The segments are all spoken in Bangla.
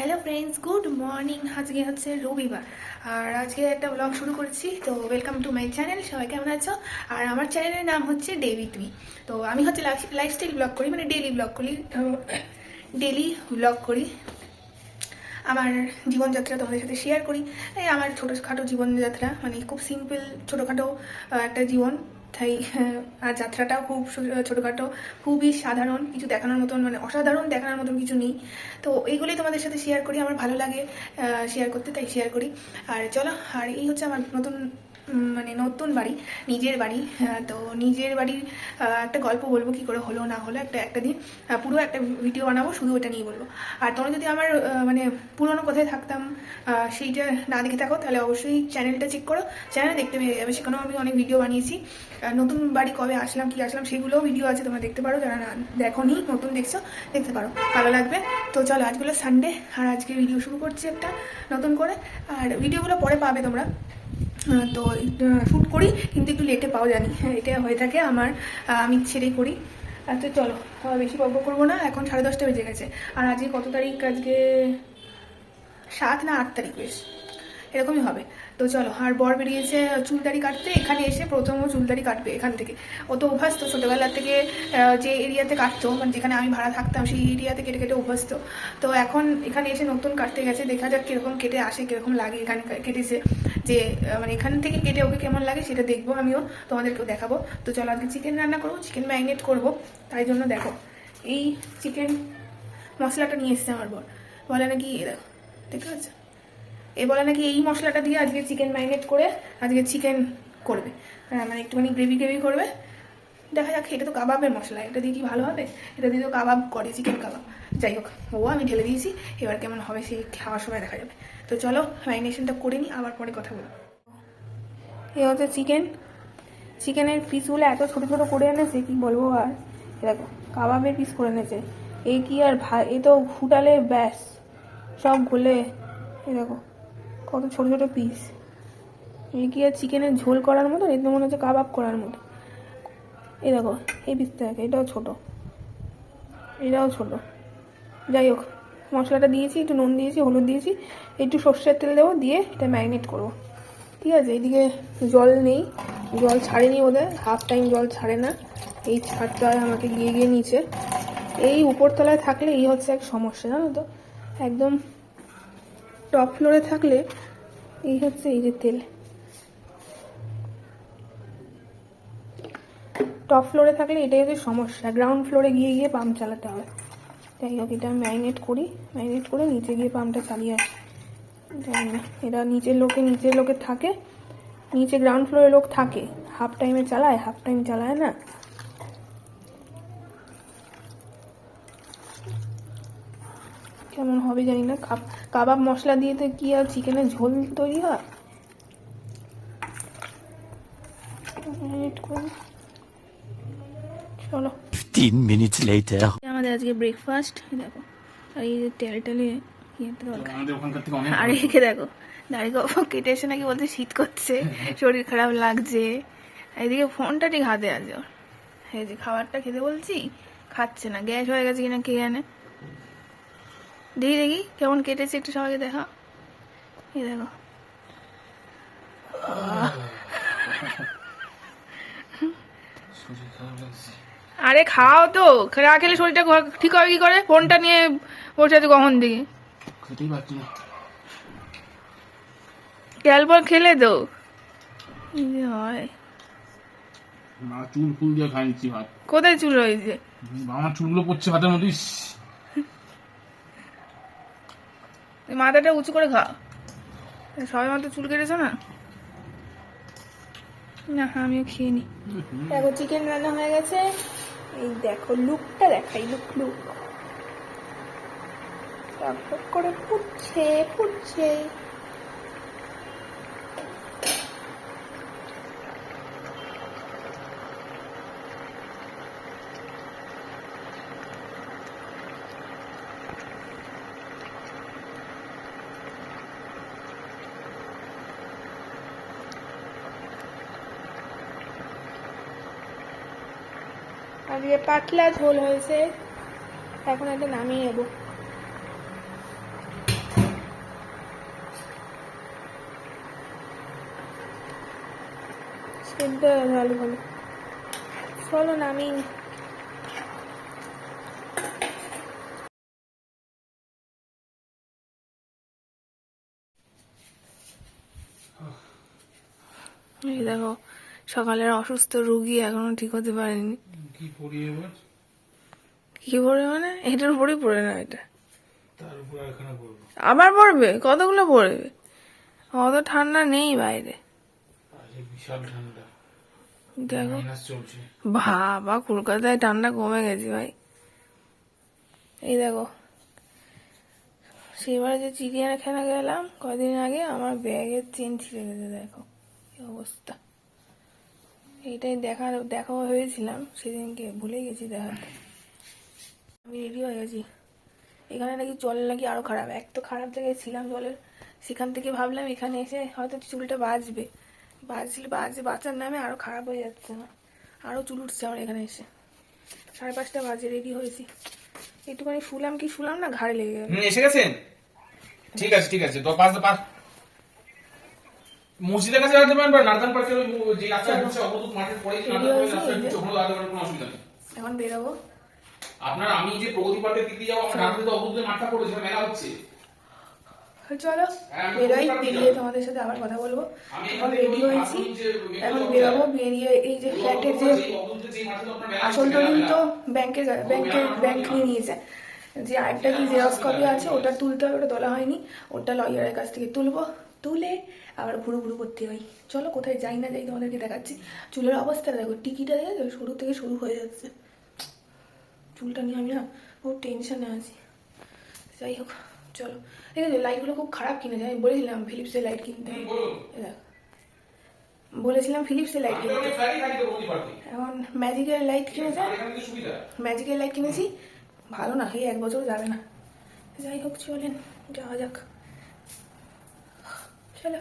হ্যালো ফ্রেন্ডস গুড মর্নিং আজকে হচ্ছে রবিবার। আর আজকে একটা ব্লগ শুরু করেছি, তো ওয়েলকাম টু মাই চ্যানেল সবাই কেমন আছো? আর আমার চ্যানেলের নাম হচ্ছে ডেভি টুই তো আমি হচ্ছে লাইফস্টাইল ব্লগ করি মানে ডেলি ব্লগ করি ডেলি ব্লগ করি। আমার জীবনযাত্রা তোমাদের সাথে শেয়ার করি। এই আমার ছোটোখাটো জীবনযাত্রা মানে খুব সিম্পল ছোটোখাটো একটা জীবন। তাই আর যাত্রাটাও খুব ছোটোখাটো, খুবই সাধারণ, কিছু দেখানোর মতন মানে অসাধারণ দেখানোর মতন কিছু নেই। তো এইগুলোই তোমাদের সাথে শেয়ার করি, আমার ভালো লাগে শেয়ার করতে, তাই শেয়ার করি। আর চলো, আর এই হচ্ছে আমার নতুন মানে নতুন বাড়ি নিজের বাড়ি আহ, তো নিজের বাড়ির একটা গল্প বলব কি করে হলো না হলো একটা একটা দিন পুরো একটা ভিডিও বানাবো শুধু ওটা নিয়ে বলব। আর তোমরা যদি আমার মানে পুরোনো কোথায় থাকতাম সেইটা না দেখে থাকো তাহলে অবশ্যই চ্যানেলটা চেক করো চ্যানেল দেখতে পেয়ে যাবে। সেখানেও আমি অনেক ভিডিও বানিয়েছি। নতুন বাড়ি কবে আসলাম কি আসলাম সেগুলোও ভিডিও আছে তোমরা দেখতে পারো। যারা না দেখো নি নতুন দেখছ দেখতে পারো। ভালো লাগবে? তো চলো আজগুলো সানডে আর আজকে ভিডিও শুরু করছি একটা নতুন করে। আর ভিডিওগুলো পরে পাবে তোমরা। তো শ্যুট করি, কিন্তু একটু লেটে পাওয়া জানি হ্যাঁ এটা হয়ে থাকে আমার আমি ছেড়েই করি। তো চলো বেশি গল্প করব না, এখন সাড়ে দশটা বেজে গেছে। আর আজকে কত তারিখ? আজকে সাত না আট তারিখ বেশ? এরকমই হবে। তো চলো, আর বর বেরিয়েছে চুলদারি কাটতে, এখানে এসে প্রথম ও চুলদারি কাটবে এখান থেকে। ও তো অভ্যস্ত, ছোটোবেলা থেকে যে এরিয়াতে কাটতো মানে যেখানে আমি ভাড়া থাকতাম, সেই এরিয়াতে কেটে কেটে অভ্যস্ত। তো এখন এখানে এসে নতুন কাটতে গেছে, দেখা যাক কীরকম কেটে আসে, কীরকম লাগে এখানে কেটেছে। যে মানে এখান থেকে কেটে ওকে কেমন লাগে সেটা দেখব আমিও, তোমাদেরকেও দেখাবো। তো চলো, আজকে চিকেন রান্না করব চিকেন ম্যারিনেট করব, তাই জন্য দেখো, এই চিকেন মশলাটা নিয়ে এসছে আমার বর। বলে নাকি এ দেখো দেখতে পাচ্ছ এ বলে নাকি এই মশলাটা দিয়ে আজকে চিকেন ম্যারিনেট করে আজকে চিকেন করবে। হ্যাঁ, মানে একটুখানি গ্রেভি গ্রেভি করবে। দেখা যাক এটা তো কাবাবের মশলা এটা দিয়ে কি ভালো হবে? এটা দিয়ে তো কাবাব করে চিকেন কাবাব। যাই হোক ও আমি ঢেলে দিয়েছি এবার কেমন হবে সেই খাওয়ার সময় দেখা যাবে। তো চলো ম্যারিনেশনটা করে নিই আবার পরে কথা বলব। এ হচ্ছে চিকেন চিকেনের পিসগুলো এত ছোট ছোট করে এনেছে কি বলব আর? এ দেখো কাবাবের পিস করে এনেছে। এ কি আর ভা এ তো ফুটালে ব্যাস সব গলে এই দেখো। কত ছোটো ছোটো পিস এই কি আর চিকেনের ঝোল করার মতো? এর মনে হচ্ছে কাবাব করার মতো। এই দেখো, এই পিসটা দেখো, এটাও ছোটো। এটাও ছোট। যাই হোক, মশলাটা দিয়েছি, একটু নুন দিয়েছি, হলুদ দিয়েছি, একটু সর্ষের তেল দেবো, দিয়ে এটা ম্যারিনেট করব। ঠিক আছে এইদিকে জল নেই, জল ছাড়েনি ওদের হাফ টাইম জল ছাড়ে না। এই ছাড়তে হয় আমাকে গিয়ে গিয়ে নিচে এই উপরতলায় থাকলে এই হচ্ছে এক সমস্যা, জানো তো? একদম টপ ফ্লোরে থাকলে এই হচ্ছে এই যে তেল। টপ ফ্লোরে থাকলে এটাই হচ্ছে সমস্যা। গ্রাউন্ড ফ্লোরে গিয়ে গিয়ে পাম্প চালাতে হবে। যাই হোক, এটা ম্যারিনেট করি। ম্যারিনেট করে নিচে গিয়ে পাম্পটা চালিয়ে আসি। জানি না এরা নিচের লোকে নিচের লোকে থাকে। নিচে গ্রাউন্ড ফ্লোরে লোক থাকে। হাফ টাইমে চালায় হাফ টাইম চালায় না। হবে জানি না। কাবাব মশলা দিয়ে তো কি আর চিকেনের ঝোল তৈরি হয়? চলো। 15 minutes later. আমাদের আজকে ব্রেকফাস্ট দেখো। আর এই যে তেল টেলে অনেক আর একে দেখো। দাড়ি গফা কেটে এসে নাকি বলতে শীত করছে শরীর খারাপ লাগছে। এদিকে ফোনটা ঠিক হাতে আছে ওর। এই যে খাবারটা খেতে বলছি খাচ্ছে না। গ্যাস হয়ে গেছে কিনা কে জানে। দেখি দেখি কেমন কেটেছে একটু সবাইকে দেখা। এই দেখো। আরে খাও তো না খেলে শরীরটা ঠিক হবে কি করে? ফোনটা নিয়ে বসে আছে কখন দিকে? না। খেলে তো। হয়। চুল ফুল দিয়ে খাই ভাত। কোথায় চুল রয়েছে আমার চুলগুলো পড়ছে ভাতের মধ্যে তুই মাথাটা উঁচু করে খা সবাই মাত্র চুল কেটেছো না? না, আমিও খেয়ে নি। দেখো চিকেন রান্না হয়ে গেছে। এই দেখো লুকটা দেখাই লুক লুক করে ফুটছে ফুটছে। আর দিয়ে পাতলা ঝোল হয়েছে। এখন এটা নামিয়ে নেব। সেদ্ধ ভালো ভালো চলো নামি এই দেখো সকালের অসুস্থ রুগী এখনও ঠিক হতে পারেনি। কি করি এবার? কি পড়বে মানে? এটার উপরেই পড়ে না এটা। তার উপর আবার পড়বে। কতগুলো পড়বে? অত ঠান্ডা নেই বাইরে। আজকে বিশাল ঠান্ডা। দেখো। চলছে। বাবা কলকাতায় ঠান্ডা কমে গেছে ভাই। এই দেখো। সেবার যে চিড়িয়াখানা গেলাম কদিন আগে আমার ব্যাগের চেন ছিঁড়ে গেছে দেখো। কি অবস্থা। এইটাই দেখা দেখা হয়েছিলাম সেদিনকে ভুলে গেছি দেখাতে। আমি রেডি হয়ে গেছি। এখানে নাকি জল নাকি আরও খারাপ। এক তো খারাপ জায়গায় ছিলাম জলের, সেখান থেকে ভাবলাম এখানে এসে হয়তো চুলটা বাঁচবে বাঁচলে বাজে, বাঁচার নামে আরও খারাপ হয়ে যাচ্ছে না। আরও চুল উঠছে আমার এখানে এসে। সাড়ে পাঁচটা বাজে রেডি হয়েছি। একটুখানি শুলাম কি শুলাম না, ঘাড়ে লেগে গেল। এসে গেছেন? ঠিক আছে ঠিক আছে। তো পাঁচ পাঁচ মসজিদের কাছে রাখতে পারেন বা নারদান পার্কের যে রাস্তা ঢুকছে অবধূত মাঠের পরে নারদান পার্কের রাস্তা ঢুকছে ওখানে দাঁড়াতে পারেন কোনো অসুবিধা নেই। এখন বেরোবো। আপনার আমি যে প্রগতি পার্কের দিক যাব আমার ডান দিকে অবধূতের মাঠটা পড়েছে সেটা মেলা হচ্ছে। চলো হ্যাঁ, বেরোই বেরিয়ে তোমাদের সাথে আবার কথা বলব। এখন রেডি হয়েছি। এখন যে- বেরোবো বেরিয়ে এই যে ফ্ল্যাটের যে আসল দলিল তো। ব্যাংকে ব্যাংকে ব্যাংক নিয়ে নিয়েছে। যে আরেকটা কি জেরক্স কপি আছে ওটা তুলতে হবে ওটা তোলা হয়নি ওটা লয়ারের কাছ থেকে তুলবো। তুলে আবার ঘুরু ঘুরু করতে হয়। চলো কোথায় যাই না যাই তোমাদেরকে দেখাচ্ছি। চুলের অবস্থাটা দেখো টিকিটা দেখে শুরু থেকে শুরু হয়ে যাচ্ছে। চুলটা নিয়ে আমি না খুব টেনশনে আছি। যাই হোক চলো। ঠিক আছে লাইটগুলো খুব খারাপ কিনেছে। আমি বলেছিলাম ফিলিপসের লাইট কিনতে। বলেছিলাম ফিলিপসের লাইট কিনতে। এখন ম্যাজিকের লাইট কিনেছে। ম্যাজিকের লাইট কিনেছি। ভালো না এই এক বছর যাবে না। যাই হোক চলেন যাওয়া যাক। চলো।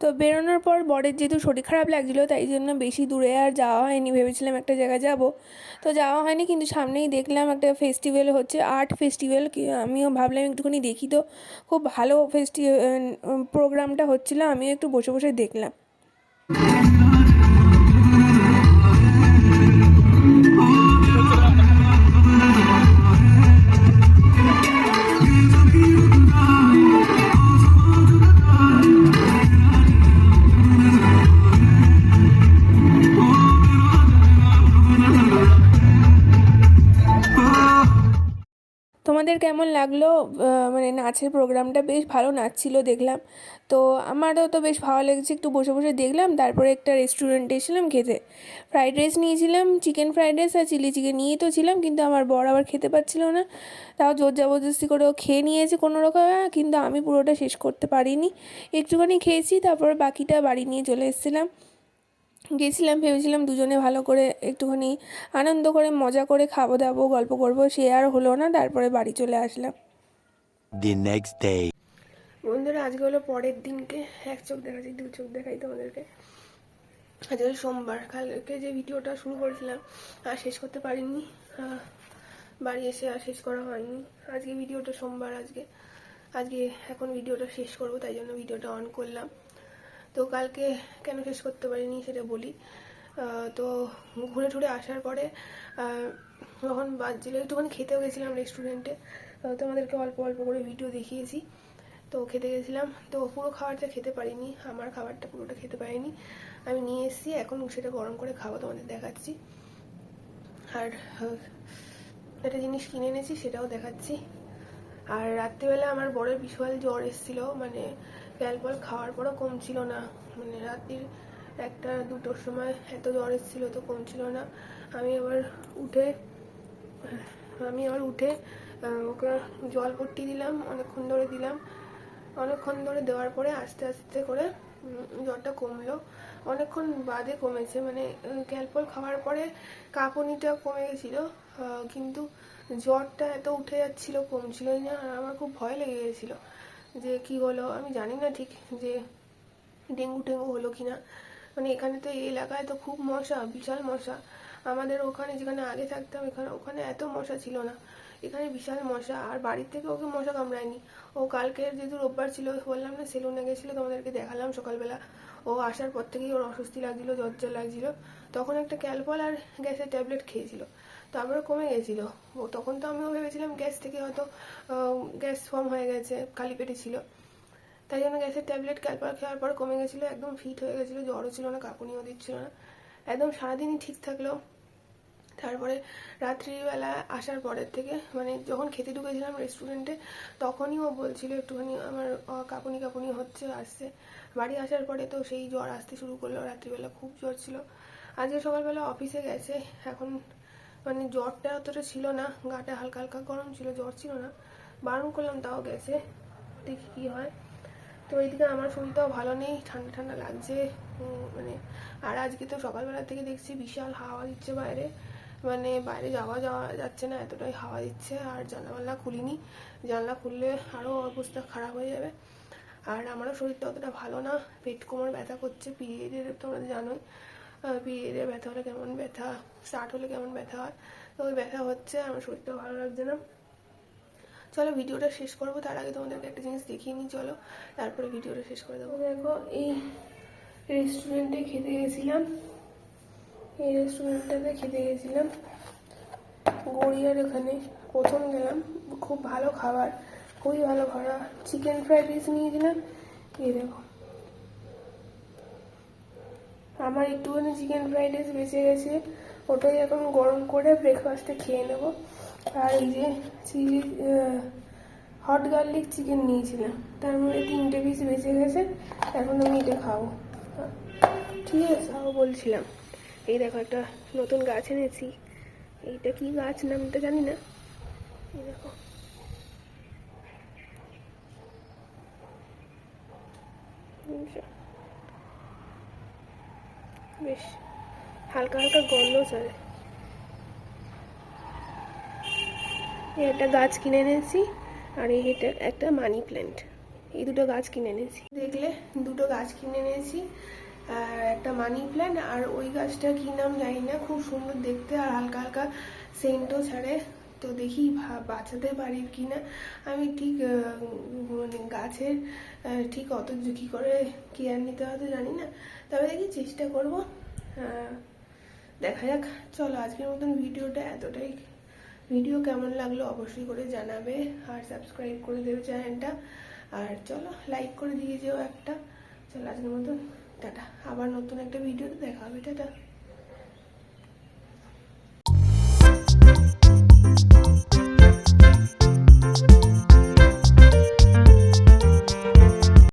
তো বেরোনোর পর বরের যেহেতু শরীর খারাপ লাগছিল, তাই জন্য বেশি দূরে আর যাওয়া হয়নি। ভেবেছিলাম একটা জায়গায় যাব। তো যাওয়া হয়নি, কিন্তু সামনেই দেখলাম একটা ফেস্টিভ্যাল হচ্ছে আর্ট ফেস্টিভ্যাল আমিও ভাবলাম একটুখানি দেখি তো। খুব ভালো ফেস্টি প্রোগ্রামটা হচ্ছিল, আমিও একটু বসে বসে দেখলাম। কেমন লাগল? মানে নাচের প্রোগ্রামটা বেশ ভালো নাচছিল দেখলাম। তো আমারও তো বেশ ভালো লেগেছে, একটু বসে বসে দেখলাম, তারপরে একটা রেস্টুরেন্টে এসেছিলাম খেতে। ফ্রাইড রাইস নিয়েছিলাম চিকেন ফ্রাইড রাইস আর চিলি চিকেন নিয়েই তো ছিলাম, কিন্তু আমার বর আবার খেতে পাচ্ছিল না। তাও জোর জবরদস্তি করে ও খেয়ে নিয়েছে কোনো রকমে কিন্তু আমি পুরোটা শেষ করতে পারিনি। একটুখানি খেয়েছি, তারপর বাকিটা বাড়ি নিয়ে চলে এসেছিলাম। গেছিলাম ভেবেছিলাম দুজনে ভালো করে একটুখানি আনন্দ করে মজা করে খাব দাবো গল্প করব সে আর হলো না তারপরে বাড়ি চলে আসলাম. বন্ধুরা আজকে হলো পরের দিনকে। এক চোখ দেখাচ্ছি দু চোখ দেখাই তোমাদেরকে। আজ হলো সোমবার কালকে যে ভিডিওটা শুরু করেছিলাম আর শেষ করতে পারিনি। বাড়ি এসে আর শেষ করা হয়নি। আজকে ভিডিওটা সোমবার আজকে। আজকে এখন ভিডিওটা শেষ করব তাই জন্য ভিডিওটা অন করলাম। তো কালকে কেন শেষ করতে পারিনি সেটা বলি। তো ঘুরে টুরে আসার পরে তখন বাজছিল, একটুখানি খেতেও গেছিলাম রেস্টুরেন্টে তোমাদেরকে অল্প অল্প করে ভিডিও দেখিয়েছি। তো খেতে গেছিলাম। তো পুরো খাবারটা খেতে পারিনি, আমার খাবারটা পুরোটা খেতে পারিনি। আমি নিয়ে এসেছি, এখন সেটা গরম করে খাব তোমাদের দেখাচ্ছি। আর একটা জিনিস কিনে এনেছি, সেটাও দেখাচ্ছি। আর রাত্রিবেলা আমার বড়ের বিশাল জ্বর এসেছিল মানে ক্যালপল খাওয়ার পরও কমছিল না। মানে রাত্রির একটা দুটোর সময় এত জ্বর এসেছিল তো কমছিল না। আমি আবার উঠে, আমি আবার উঠে ওকে জল পট্টি দিলাম, অনেকক্ষণ ধরে দিলাম। অনেকক্ষণ ধরে দেওয়ার পরে আস্তে আস্তে করে জ্বরটা কমলো। অনেকক্ষণ বাদে কমেছে। মানে ক্যালপল খাওয়ার পরে কাঁপুনিটা কমে গেছিল কিন্তু জ্বরটা এত উঠে যাচ্ছিল, কমছিলই না। আর আমার খুব ভয় লেগে গেছিল। যে কি হলো আমি জানি না ঠিক যে ডেঙ্গু টেঙ্গু হলো কিনা। মানে এখানে তো এই এলাকায় তো খুব মশা, বিশাল মশা। আমাদের ওখানে যেখানে আগে থাকতাম, এখানে ওখানে এত মশা ছিল না। এখানে বিশাল মশা, আর বাড়ির থেকে ওকে মশা কামড়ায়নি। ও কালকে যেহেতু রোববার ছিল, বললাম না, সেলুনে গেছিল তোমাদেরকে দেখালাম সকালবেলা। ও আসার পর থেকেই ওর অস্বস্তি লাগছিল, জ্বর জ্বর লাগছিল। তখন একটা ক্যালপল আর গ্যাসের ট্যাবলেট খেয়েছিল। তারপরে কমে গেছিল। ও তখন তো আমিও ভেবেছিলাম গ্যাস থেকে হয়তো গ্যাস ফর্ম হয়ে গেছে খালি পেটে ছিল। তাই জন্য গ্যাসের ট্যাবলেট ক্যালপার খাওয়ার পর কমে গেছিল একদম ফিট হয়ে গেছিল জ্বরও ছিল না কাকুনিও দিচ্ছিল না। একদম সারাদিনই ঠিক থাকল। তারপরে রাত্রিবেলা আসার পরের থেকে মানে যখন খেতে ঢুকেছিলাম রেস্টুরেন্টে তখনই ও বলছিল একটুখানি আমার আহ, কাঁপুনি কাঁপুনি হচ্ছে আসছে। বাড়ি আসার পরে তো সেই জ্বর আসতে শুরু করল রাত্রিবেলা খুব জ্বর ছিল। আজকে সকালবেলা অফিসে গেছে এখন মানে জ্বরটা অতটা ছিল না, গাটা হালকা হালকা গরম ছিল, জ্বর ছিল না। বারণ করলাম, তাও গেছে। দেখি কী হয়। তো এইদিকে আমার শরীরটাও ভালো নেই, ঠান্ডা ঠান্ডা লাগছে। মানে আর আজকে তো সকালবেলা থেকে দেখছি বিশাল হাওয়া দিচ্ছে বাইরে। মানে বাইরে যাওয়া যাওয়া যাচ্ছে না, এতটাই হাওয়া দিচ্ছে। আর জানলা খুলিনি। জানলা খুললে আরও অবস্থা খারাপ হয়ে যাবে। আর আমারও শরীরটা অতটা ভালো না। পেট কোমর ব্যথা করছে, পিরিয়ডের তোমরা জানোই। পিরিয়ডের ব্যথা হলে কেমন ব্যথা? স্টার্ট হলে কেমন ব্যথা হয়? তো ওই ব্যথা হচ্ছে, আমার শরীরটা ভালো লাগছে না। চলো ভিডিওটা শেষ করব, তার আগে তোমাদেরকে একটা জিনিস দেখিয়ে নিই, চলো। তারপরে ভিডিওটা শেষ করে দেবো। দেখো, এই রেস্টুরেন্টে খেতে গেছিলাম। এই রেস্টুরেন্টটাতে খেতে গেছিলাম। গড়িয়ার এখানে প্রথম গেলাম, খুব ভালো খাবার, খুবই ভালো খাবার। চিকেন ফ্রাইড রাইস নিয়েছিলাম এই দেখো। আমার একটুখানি চিকেন ফ্রাইড রাইস বেঁচে গেছে, ওটাই এখন গরম করে ব্রেকফাস্টে খেয়ে নেব। আর এই যে চিলি হট গার্লিক চিকেন নিয়েছিলাম, তার মধ্যে তিনটে পিস বেঁচে গেছে, এখন আমি এটা খাব। ঠিক আছে খাব বলছিলাম। এই দেখো একটা নতুন গাছ এনেছি, এইটা কি গাছ নামটা জানি না। এই দেখো। বুঝছ? বেশ, হালকা হালকা গন্ধ এই একটা গাছ কিনে এনেছি, আর এই এটা একটা মানি প্ল্যান্ট। এই দুটো গাছ কিনে এনেছি। দেখলে, দুটো গাছ কিনে এনেছি, আর একটা মানি প্ল্যান্ট, আর ওই গাছটা কি নাম জানি না, খুব সুন্দর দেখতে, আর হালকা হালকা সেন্টও ছাড়ে। তো দেখি বাঁচাতে পারি কি না আমি ঠিক মানে গাছের ঠিক অত যে কী করে কেয়ার নিতে হয়তো জানি না। তবে দেখি চেষ্টা করব। দেখা যাক। চলো আজকের মতন ভিডিওটা এতটাই। ভিডিও কেমন লাগল অবশ্যই করে জানাবে আর সাবস্ক্রাইব করে দেবে চ্যানেলটা। আর চলো লাইক করে দিয়ে যেও একটা। চলো আজকের মতন। টাটা। আবার নতুন একটা ভিডিওতে দেখা হবে। টাটা। you